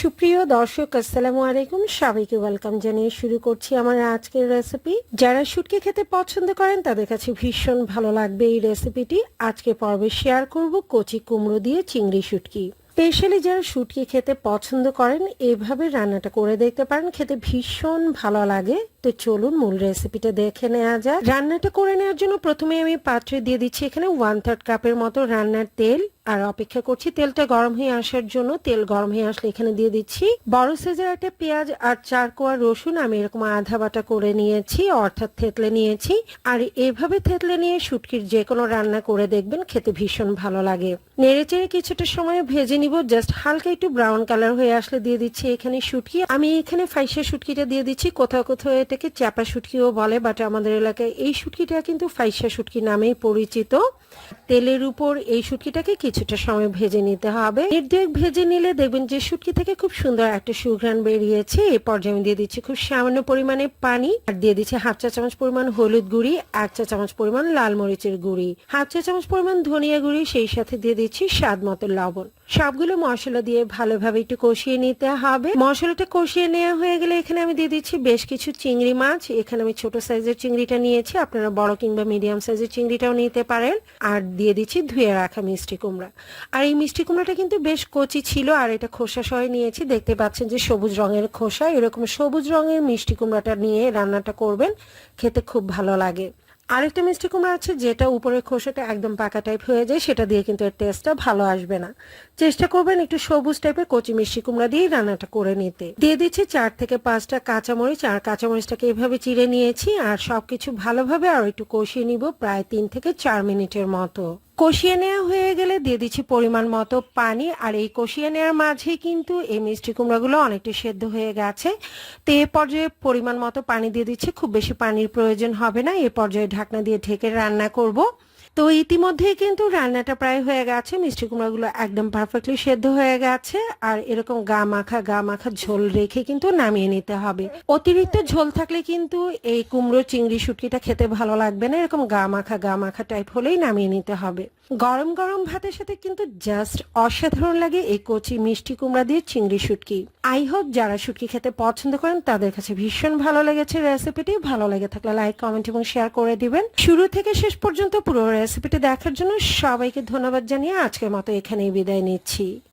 সুপ্রিয় দর্শক, আসসালামু আলাইকুম। সবাইকে ওয়েলকাম জানিয়ে শুরু করছি আমার আজকের রেসিপি যারা শুটকি খেতে পছন্দ করেন, তাদের কাছে ভীষণ ভালো লাগবে এই রেসিপিটি আজকে পর্বে শেয়ার করব কচি কুমড়ো দিয়ে চিংড়ি শুটকি। স্পেশালি যারা শুটকি খেতে পছন্দ করেন, এভাবে রান্নাটা করে দেখতে পারেন। খেতে ভীষণ ভালো লাগে। তো চলুন মূল রেসিপিটা দেখে নেওয়া যাক। রান্নাটা করে নেওয়ার জন্য প্রথমে আমি পাত্রে দিয়ে দিচ্ছি এখানে ওয়ান থার্ড কাপের মতো রান্নার তেল। আর অপেক্ষা করছি, তেলটা গরম হয়ে আসার জন্য তেল গরম হয়ে আসলে এখানে দিয়ে দিচ্ছি। বড় সাইজের একটা পেঁয়াজ আর চার কোয়া রসুন আমি এরকম আধা বাটা করে নিয়েছি, অর্থাৎ থেতলে নিয়েছি। আর এভাবে থেতলে নিয়ে শুটকির যে কোনো রান্না করে দেখবেন, খেতে ভীষণ ভালো লাগে। নেড়ে চেড়ে কিছুটা সময় ভেজে নিব জাস্ট হালকা একটু ব্রাউন কালার হয়ে আসলে দিয়ে দিচ্ছি এখানে শুটকি। আমি এখানে ফাইসা শুটকিটা দিয়ে দিচ্ছি, কোথাও কোথাও এটাকে চাপা শুটকিও বলে বাট আমাদের এলাকায় এই শুটকিটা কিন্তু ফাইসা শুটকি নামেই পরিচিত। তেলের উপর এই শুটকিটাকে কিছুটা সময় ভেজে নিতে হবে। এর দিয়ে ভেজে নিলে দেখবেন যে শুটকি থেকে খুব সুন্দর একটা সুঘ্রাণ বেরিয়েছে। এই পর্যায়ে আমি দিয়ে দিচ্ছি খুব সামান্য পরিমাণে পানি আর দিয়ে দিচ্ছি হাফ চা চামচ পরিমাণ হলুদ গুঁড়ি, এক চা চামচ পরিমাণ লাল মরিচের গুঁড়ি। হাফ চা চামচ পরিমাণ ধনিয়া গুঁড়ি, সেই সাথে দিয়ে দিচ্ছি স্বাদ মতো লবণ। সবগুলো মশলা দিয়ে ভালোভাবে একটু কষিয়ে নিতে হবে। মশলাটা কষিয়ে নেওয়া হয়ে গেলে এখানে আমি দিয়ে দিচ্ছি বেশ কিছু চিংড়ি মাছ। এখানে আমি ছোট সাইজের চিংড়িটা নিয়েছি। আপনারা বড় কিংবা মিডিয়াম সাইজের চিংড়িটাও নিতে পারেন। আর দিয়ে দিচ্ছি ধুয়ে রাখা মিষ্টি কুমড়া। আর এই মিষ্টি কুমড়াটা কিন্তু বেশ কচি ছিল আর এটা খোসা সহ নিয়েছি। দেখতে পাচ্ছেন যে সবুজ রঙের খোসা। এরকম সবুজ রঙের মিষ্টি কুমড়াটা নিয়ে রান্নাটা করবেন। খেতে খুব ভালো লাগে। আরেকটা মিষ্টি কুমড়া আছে, যেটা উপরের খোসাটা একদম পাকা টাইপ হয়ে যায়, সেটা দিয়ে কিন্তু এর টেস্টটা ভালো আসবে না। চেষ্টা করবেন একটু সবুজ টাইপের কচি মিষ্টি কুমড়া দিয়ে রান্নাটা করে নিতে। দিয়ে দিচ্ছি চার থেকে পাঁচটা কাঁচামরিচ, আর কাঁচামরিচটাকে এভাবে চিড়ে নিয়েছি, আর সবকিছু ভালোভাবে আর একটু কষিয়ে নিব, প্রায় তিন থেকে চার মিনিটের মতো। কষিয়ে নেওয়া হয়ে গেলে দিয়ে দিচ্ছি পরিমাণ মতো পানি। আর এই কষিয়ে নেওয়ার মাঝে কিন্তু এই মিষ্টি কুমড়াগুলো অনেকটা সেদ্ধ হয়ে গেছে। তো এ পর্যায়ে পরিমাণ মতো পানি দিয়ে দিচ্ছি। খুব বেশি পানির প্রয়োজন হবে না। এ পর্যায়ে ঢাকনা দিয়ে ঢেকে রান্না করব। তো ইতিমধ্যেই কিন্তু রান্নাটা প্রায় হয়ে গেছে। মিষ্টি কুমড়াগুলো একদম পারফেক্টলি সেদ্ধ হয়ে গেছে। আর এরকম গা মাখা গা মাখা ঝোল রেখে কিন্তু নামিয়ে নিতে হবে। অতিরিক্ত ঝোল থাকলে কিন্তু এই কুমড়ো চিংড়ি শুটকিটা খেতে ভালো লাগবে না। এরকম গা মাখা গা মাখা টাইপ হলেই নামিয়ে নিতে হবে। গরম গরম ভাতের সাথে কিন্তু জাস্ট অসাধারণ লাগে এই কচি মিষ্টি কুমড়া দিয়ে চিংড়ি শুটকি। আই হোপ যারা শুটকি খেতে পছন্দ করেন, তাদের কাছে ভীষণ ভালো লেগেছে রেসিপিটি ভালো লেগে থাকলে লাইক কমেন্ট এবং শেয়ার করে দিবেন। শুরু থেকে শেষ পর্যন্ত পুরো রেসিপিটি দেখার জন্য সবাইকে ধন্যবাদ জানিয়ে আজকের মতো এখানেই বিদায় নিচ্ছি।